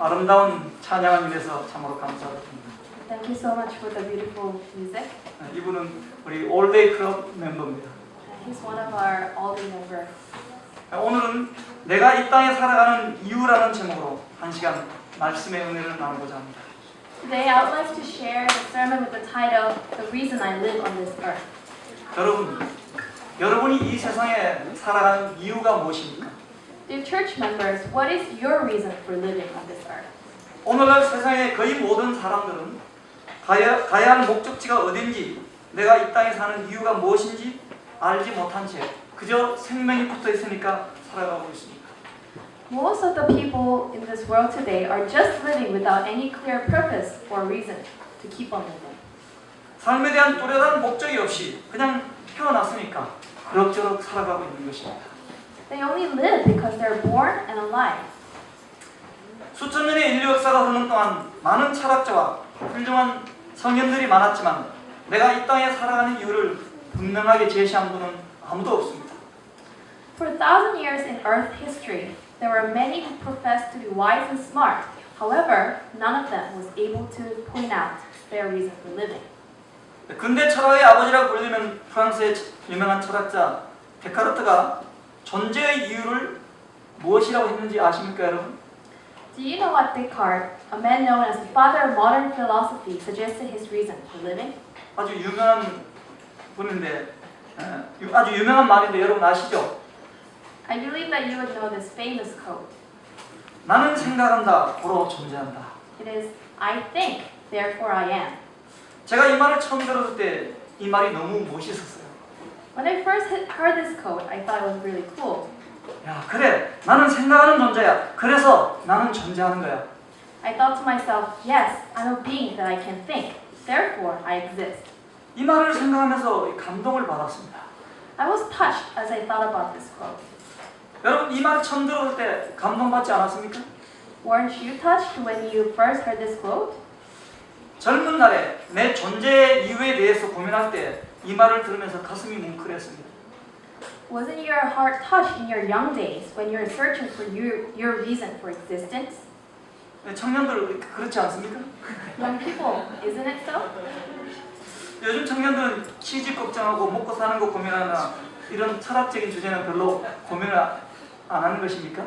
아름다운 찬양을 위해서 참으로 감사드립니다. Thank you so much for the beautiful music. 네, 이분은 우리 올데이 클럽 멤버입니다. Uh, He's one of our Aldi members. 네, 오늘은 내가 이 땅에 살아가는 이유라는 제목으로 한 시간 말씀의 은혜를 나누고자 합니다. Today I would like to share the sermon with the title The Reason I Live on This Earth. 여러분, 여러분이 이 세상에 살아가는 이유가 무엇입니까? Dear church members, what is your reason for living on this earth? 오늘날 세상의 거의 모든 사람들은 가야, 가야 할 목적지가 어딘지, 내가 이 땅에 사는 이유가 무엇인지 알지 못한 채 그저 생명이 붙어 있으니까 살아가고 있습니다. Most of the people in this world today are just living without any clear purpose or reason to keep on living. 삶에 대한 뚜렷한 목적이 없이 그냥 태어났으니까 그럭저럭 살아가고 있는 것입니다. They only live because they're born and alive. 수천 년의 인류 역사가 흐르는 동안 많은 철학자와 훌륭한 성현들이 많았지만 내가 이 땅에 살아가는 이유를 분명하게 제시한 분은 아무도 없습니다. For a thousand years in Earth history, there were many who professed to be wise and smart. However, none of them was able to point out their reason for living. 근대 철학의 아버지라고 불리면 프랑스의 유명한 철학자 데카르트가 존재의 이유를 무엇이라고 했는지 아십니까 여러분? Do you know what Descartes, a man known as the father of modern philosophy, suggested his reason for living? 아주 유명한 분인데 에, 유- 아주 유명한 말인데 여러분 아시죠? I believe that you would know this famous quote. 나는 생각한다 고로 존재한다. It is, I think, therefore I am. 제가 이 말을 처음 들었을 때 이 말이 너무 멋있었어요. When I first heard this quote, I thought it was really cool. 야 그래 나는 생각하는 존재야. 그래서 나는 존재하는 거야. I thought to myself, yes, I'm a being that I can think. Therefore, I exist. 이 말을 생각하면서 감동을 받았습니다. I was touched as I thought about this quote. 여러분 이 말을 처음 들었을 때 감동받지 않았습니까? Weren't you touched when you first heard this quote? 젊은 날에 내 존재의 이유에 대해서 고민할 때 이 말을 들으면서 가슴이 뭉클했습니다. Wasn't your heart touched in your young days when you were searching for your, your reason for existence? 네, 청년들 그렇지 않습니까? Young people, isn't it so? 요즘 청년들은 취직 걱정하고 먹고 사는 거 고민하나 이런 철학적인 주제는 별로 고민을 안 하는 것입니까?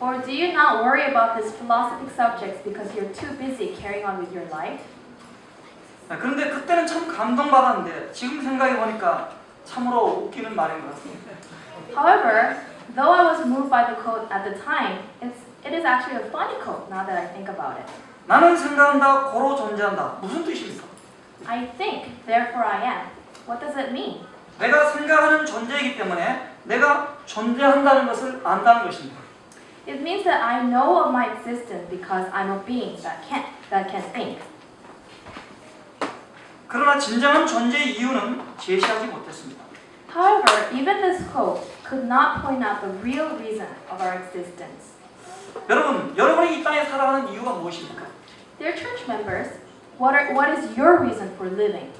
Or do you not worry about these philosophic subjects because you're too busy carrying on with your life? 네, 그런데 그때는 참 감동받았는데 지금 생각해 보니까 참으로 웃기는 말인 것 같습니다. However, though I was moved by the quote at the time, it's, it is actually a funny quote now that I think about it. 나는 생각한다 고로 존재한다 무슨 뜻입니까? I think, therefore I am. What does it mean? 내가 생각하는 존재이기 때문에 내가 존재한다는 것을 안다는 것입니다. It means that I know of my existence because I'm a being that can that can think. 그러나 진정한 존재의 이유는 제시하지 못했습니다. However, even this quote could not point out the real reason of our existence. 여러분, 여러분이 이 땅에 살아가는 이유가 무엇입니까? Dear church members, what are what is your reason for living?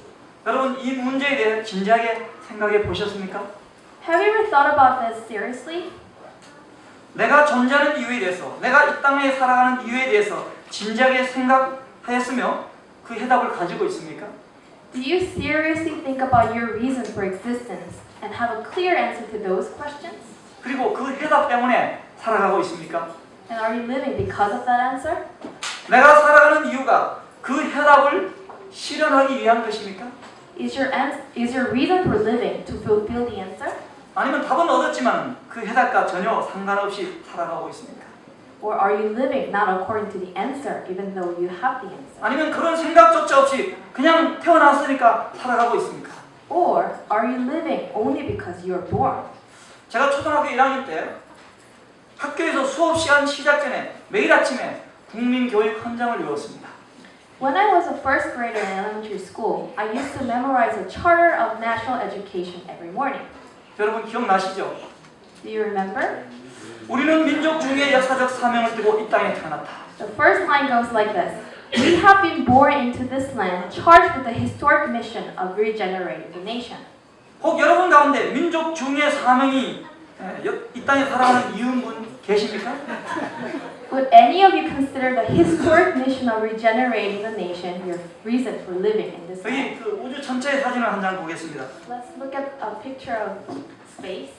여러분 이 문제에 대해 진지하게 생각해 보셨습니까? Have you ever thought about this seriously? 내가 존재하는 이유에 대해서, 내가 이 땅에 살아가는 이유에 대해서 진지하게 생각하였으며 그 해답을 가지고 있습니까? Do you seriously think about your reason for existence and have a clear answer to those questions? 그리고 그 해답 때문에 살아가고 있습니까? And are you living because of that answer? 내가 살아가는 이유가 그 해답을 실현하기 위한 것입니까? Is your ans- is your reason for living to fulfill the answer? 아니면 답은 얻었지만 그 해답과 전혀 상관없이 살아가고 있습니까? Or are you living not according to the answer even though you have the answer? 아니면 그런 생각조차 없이 그냥 태어났으니까 살아가고 있습니까? Or are you living only because you are born? 제가 초등학교 1학년 때 학교에서 수업 시간 시작 전에 매일 아침에 국민 교육 헌장을 외웠습니다. When I was a first grader in elementary school, I used to memorize the Charter of National Education every morning. 여러분 기억나시죠? Do you remember? 우리는 민족 중의 역사적 사명을 띠고 이 땅에 태어났다. The first line goes like this We have been born into this land charged with the historic mission of regenerating the nation. 혹 여러분 가운데 민족 중의 사명이 에, 여- 이 땅에 살아가는 이웃분 계십니까? Would any of you consider the historic mission of regenerating the nation your reason for living in this land? 여기 그 우주 전체의 사진을 한 장 보겠습니다. Let's look at a picture of space.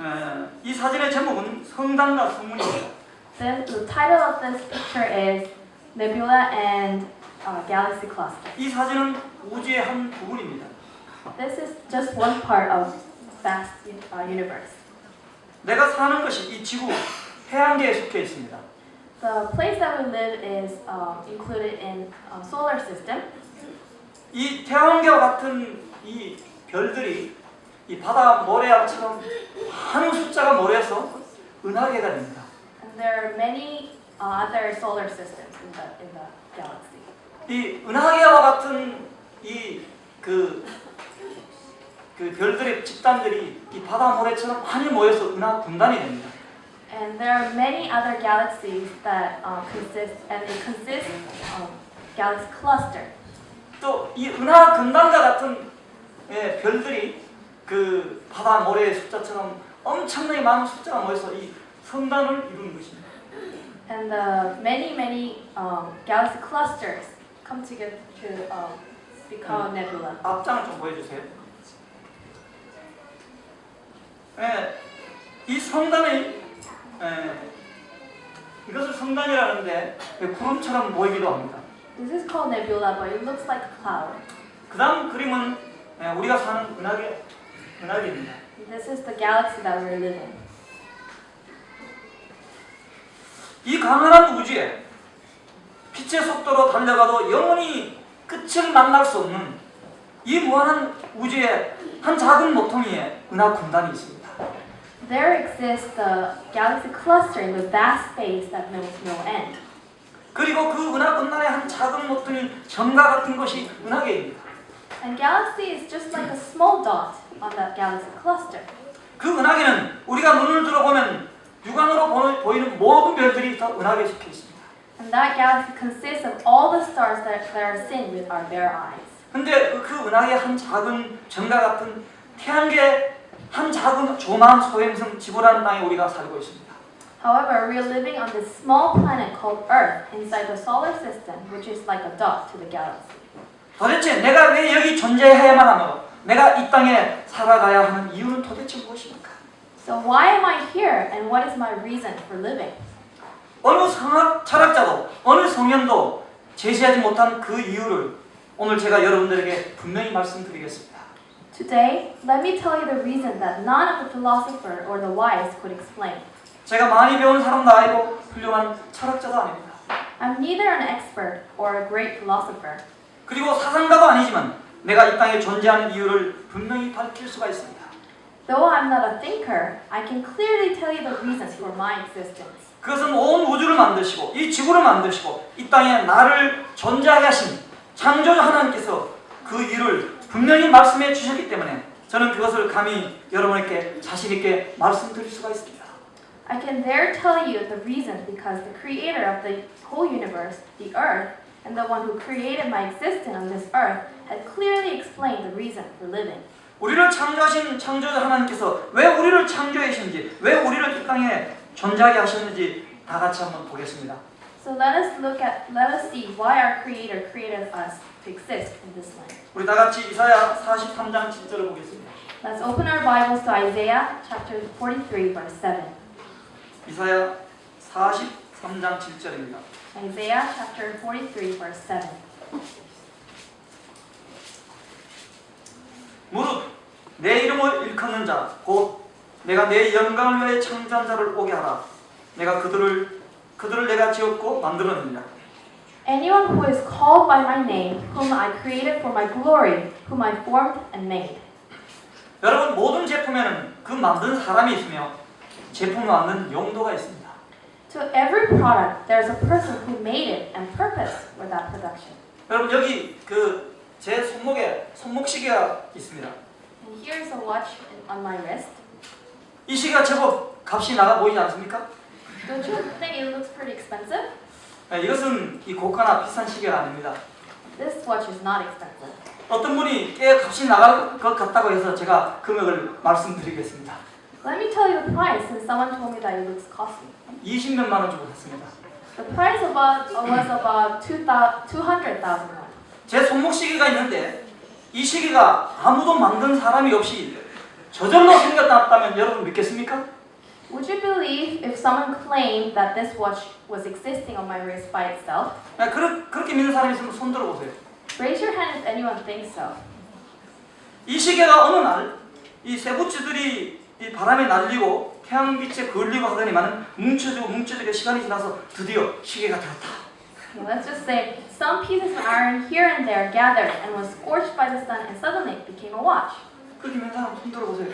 에, 이 사진의 제목은 성당과 성문입니다. The, the title of this picture is Nebula and uh, Galaxy Cluster. 이 사진은 우주의 한 부분입니다. This is just one part of vast uh, universe. 내가 사는 것이 이 지구 태양계에 속해 있습니다. The place that we live is um, included in uh, solar system, 이 태양계와 같은 이 별들이 이 바다 모래알처럼 많은 숫자가 모여서 은하계가 됩니다. and there are many uh, other solar systems in the in the galaxy. 이 은하계와 같은 이그 그 별들의 집단들이 이 바다 모래처럼 많이 모여서 은하 군단이 됩니다. And there are many other galaxies that uh, consist and it consists of galaxy cluster. 또 이 은하 군단과 같은 예, 별들이 그 바다 모래의 숫자처럼 엄청나게 많은 숫자가 모여서 이 성단을 이루는 것입니다. And the many many um, galaxy clusters come together to um, become a nebula. 앞장을 좀 보여주세요. 예, 이 성단이 예, 이것을 성단이라는데 예, 구름처럼 보이기도 합니다. This is called nebula, but it looks like a cloud. 그 다음 그림은 예, 우리가 사는 은하계, 은하계입니다. This is the galaxy that we're living. 이 강한한 우주에 빛의 속도로 달려가도 영원히 끝을 만날 수 없는 이 무한한 우주에 한 작은 모퉁이에 은하 군단이 있습니다. There exists the galaxy cluster in the vast space that knows no end. 그리고 그 은하 군단의 한 작은 모퉁이 점과 같은 것이 은하계입니다. And galaxy is just like a small dot on that galaxy cluster. 그 은하계는 우리가 눈을 들어보면 육안으로 보이는 모든 별들이 다 은하계에 속해 있습니다. And that galaxy consists of all the stars that, that are seen with our bare eyes. 근데 그 은하계 한 작은 점과 같은 태양계 한 작은 조그마한 소행성 지구라는 땅에 우리가 살고 있습니다. However, we are living on this small planet called Earth inside the solar system, which is like a dot to the galaxy. 도대체 내가 왜 여기 존재해야만 하며 내가 이 땅에 살아가야 하는 이유는 도대체 무엇입니까? So why am I here and what is my reason for living? 어느 성학 철학자도 어느 성현도 제시하지 못한 그 이유를 오늘 제가 여러분들에게 분명히 말씀드리겠습니다. Today, let me tell you the reason that none of the philosopher or the wise could explain. 제가 많이 배운 사람도 아니고 훌륭한 철학자도 아닙니다. I'm neither an expert or a great philosopher, 그리고 사상가도 아니지만 내가 이 땅에 존재하는 이유를 분명히 밝힐 수가 있습니다. Though I'm not a thinker, I can clearly tell you the reasons for my existence. 그것은 온 우주를 만드시고 이 지구를 만드시고 이 땅에 나를 존재하게 하신 창조주 하나님께서 그 이유를 분명히 말씀해 주셨기 때문에 저는 그것을 감히 여러분에게 자신 있게 말씀드릴 수가 있습니다. I can there tell you the reasons because the creator of the whole universe, the earth, and the one who created my existence on this earth had clearly explained the reason for living. 우리를 창조하신 창조주 하나님께서 왜 우리를 창조하신지 왜 우리를 이 땅에 존재하게 하셨는지 다 같이 한번 보겠습니다. So let us look at, let us see why our creator created us to exist in this land. 우리 다 같이 이사야 43장 7절을 보겠습니다. Let's open our Bibles to Isaiah chapter 43, verse 7. 이사야 43장 7절입니다. Isaiah chapter 43, verse 7. 무릇 내 이름을 일컫는 자 곧 내가 내 영광을 위해 창조한 자를 오게 하라 내가 그들을 그들을 내가 지었고 만들었느니라 Anyone who is called by my name, whom I created for my glory, whom I formed and made. 여러분 모든 제품에는 그 만든 사람이 있으며 제품을 만든 용도가 있습니다 To every product, there's a person who made it and purpose for that production. 여러분 여기 그 제 손목에 손목 시계가 있습니다 And here's a watch on my wrist. 이 시계가 제법 값이 나가 보이지 않습니까? Don't you think it looks pretty expensive? 네, 이것은 이 고가나 비싼 시계가 아닙니다 This watch is not expensive. 어떤 분이 꽤 값이 나갈 것 같다고 해서 제가 금액을 말씀드리겠습니다 Let me tell you the price since someone told me that it looks costly. 20몇만 원 주고 샀습니다. The price about, uh, was about 200,000 won. 제 손목 시계가 있는데 이 시계가 아무도 만든 사람이 없이 저절로 생겼다면 여러분 믿겠습니까? Would you believe if someone claimed that this watch was existing on my wrist by itself? 야, 그렇, 그렇게 믿는 사람이 있으면 손 들어보세요. Raise your hand if anyone thinks so. 이 시계가 어느 날 이 세부치들이 이 바람에 날리고 태양빛에 걸리고 하더니만 뭉쳐지고 뭉쳐지고 시간이 지나서 드디어 시계가 되었다. Let's just say some pieces of iron here and there gathered and was scorched by the sun and suddenly it became a watch. 믿는 사람 손 들어보세요.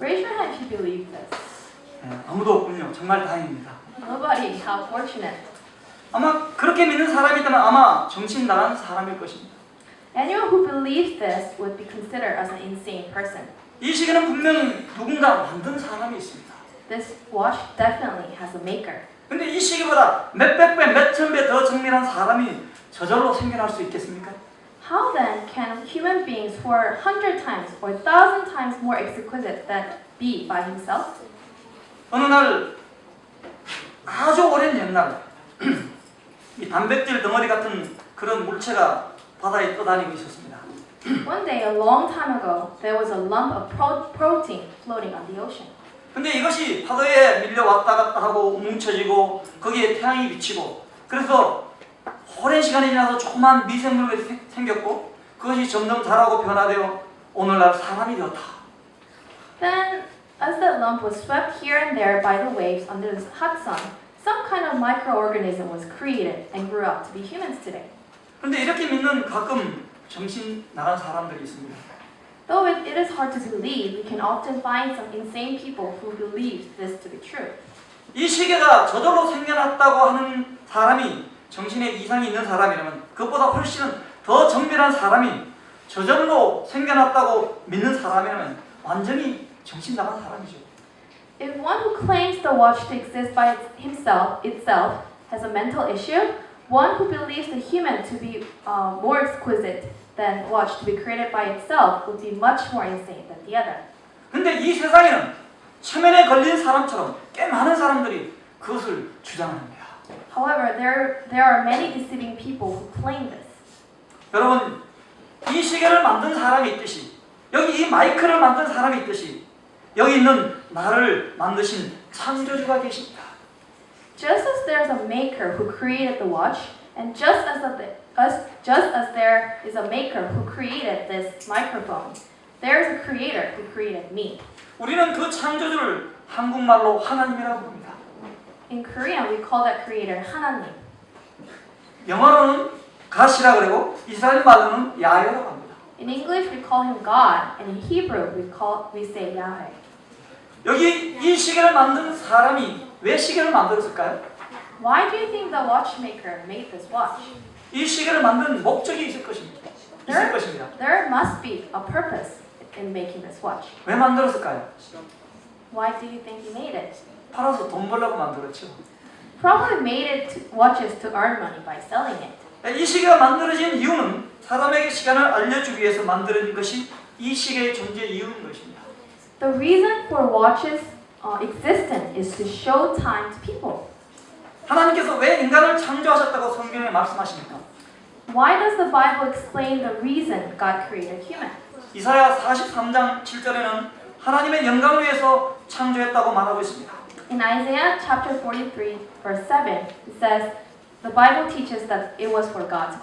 Raise your hand if you believe this. 예, 아무도 없군요. 정말 다행입니다. Nobody, how fortunate. 아마 그렇게 믿는 사람이 있다면 아마 정신 나간 사람일 것입니다. Anyone who believes this would be considered as an insane person. 이 시계는 분명히 누군가 만든 사람이 있습니다. This watch definitely has a maker. 근데 이 시계보다 몇백 배, 몇천 배 더 정밀한 사람이 저절로 생겨날 수 있겠습니까? How then can human beings who are hundred times or thousand times more exquisite than be by himself? 어느 날 아주 오랜 옛날 이 단백질 덩어리 같은 그런 물체가 바다에 떠다니고 있었습니다. One day, a long time ago, there was a lump of pro- protein floating on the ocean. 근데 이것이 파도에 밀려 왔다 갔다 하고 뭉쳐지고 거기에 태양이 비치고 그래서 오랜 시간이 지나서 조그만 미생물이 생- 생겼고 그것이 점점 자라고 변화되어 오늘날 사람이 되었다. Then, as that lump was swept here and there by the waves under the hot sun, some kind of microorganism was created and grew up to be humans today. 근데 이렇게 믿는 가끔 정신 나간 사람들이 있습니다. Though it, it is hard to believe, we can often find some insane people who believe this to be true. 이 시계가 저절로 생겨났다고 하는 사람이 정신에 이상이 있는 사람이라면 그것보다 훨씬 더 정밀한 사람이 저절로 생겨났다고 믿는 사람이라면 완전히 정신 나간 사람이죠. If one who claims the watch to exist by its- himself itself has a mental issue, one who believes the human to be uh, more exquisite than watch to be created by itself would be much more insane than the other. 근데 이 세상에는 체면에 걸린 사람처럼 꽤 많은 사람들이 그것을 주장합니다. However, there there are many deceiving people who claim this. 여러분, 이 시계를 만든 사람이 있듯이 여기 이 마이크를 만든 사람이 있듯이 여기 있는 나를 만드신 창조주가 계십니다. Just as there's a maker who created the watch, and just as, a, as just as there is a maker who created this microphone, there is a creator who created me. 우리는 그 창조주를 한국말로 하나님이라고 부릅니다. In Korean, we call that creator 하나님. 영어로는 가시라 그러고 이스라엘 말로는 야훼라고 합니다. In English, we call him God, and in Hebrew, we call we say Yahweh. 여기 이 시계를 만든 사람이 왜 시계를 만들었을까요? Why do you think the watchmaker made this watch? 이 시계를 만든 목적이 있을 것입니다. 있을 것입니다. There must be a purpose in making this watch. 왜 만들었을까요? Why do you think he made it? 팔아서 돈 벌려고 만들었죠. Probably made it to, watches to earn money by selling it. 이 시계가 만들어진 이유는 사람에게 시간을 알려주기 위해서 만들어진 것이 이 시계의 존재 이유인 것입니다. The reason for watches uh, existence is to show time to people. 하나님께서 왜 인간을 창조하셨다고 성경에 말씀하십니까? Why does the Bible explain the reason God created human? 이사야 43장 7절에는 하나님의 영광을 위해서 창조했다고 말하고 있습니다. In Isaiah chapter 43, verse 7, it says, The Bible teaches that it was for God's